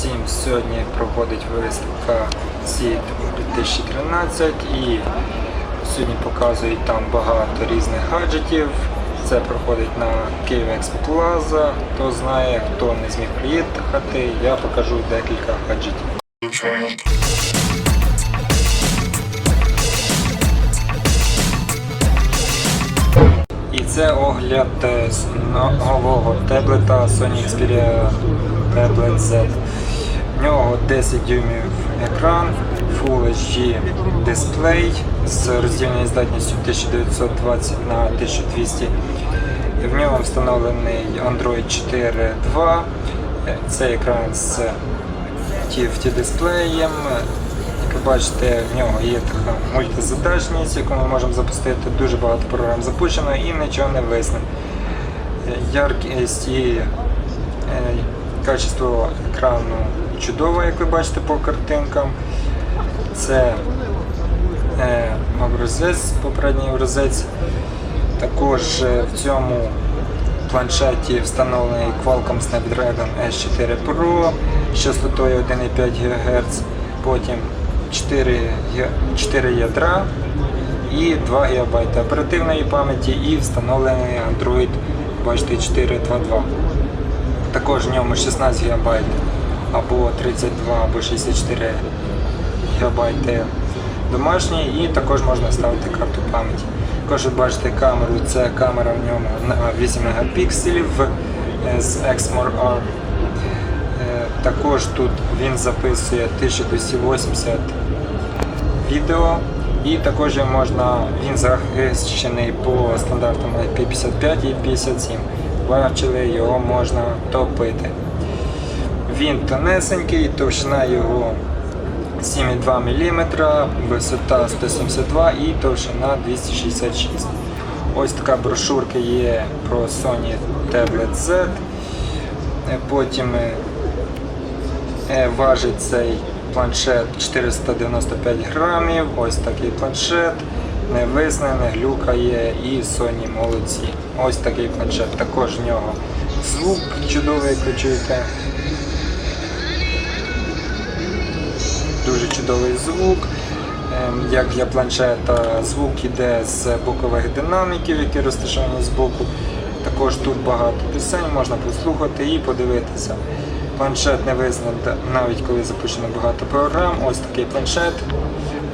всім! Сьогодні проходить виставка СІД 2013 і сьогодні показують там багато різних гаджетів. Це проходить на Київ Експо Хто знає, хто не зміг приїхати, я покажу декілька гаджетів. І це огляд е, нового таблета Sony Xperia Tablet Z. В нього 10 дюймів екран, Full HD дисплей з роздільною здатністю 1920 на 1200. В ньому встановлений Android 4.2. Це екран з TFT дисплеєм. Як ви бачите, в нього є така мультизадачність, яку ми можемо запустити. Дуже багато програм запущено і нічого не висне. Яркість і е, качество екрану чудове, як ви бачите по картинкам. Це е, образець, попередній образець. Також е, в цьому планшеті встановлений Qualcomm Snapdragon S4 Pro з частотою 1,5 ГГц, потім 4, 4 ядра і 2 ГБ оперативної пам'яті і встановлений Android бачите, 4.2.2. Також в ньому 16 ГБ або 32 або 64 ГБ домашній і також можна ставити карту пам'яті. Також ви бачите камеру, це камера в ньому на 8 мегапікселів е, з Exmor R. Е, Також тут він записує 1280 відео і також можна, він захищений по стандартам IP55 і 57. Бачили, його можна топити. Він тонесенький, товщина його 7,2 мм, висота 172 і товщина 266. Ось така брошурка є про Sony Tablet Z. Потім е, важить цей планшет 495 грамів. Ось такий планшет. Не висне, не глюкає і Sony молодці. Ось такий планшет. Також в нього звук чудовий, як ви чуєте. дуже чудовий звук. Ем, Як для планшета, звук іде з бокових динаміків, які розташовані збоку. Також тут багато пісень, можна послухати і подивитися. Планшет не визнав навіть коли запущено багато програм. Ось такий планшет.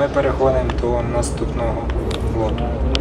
Ми переходимо до наступного лоту.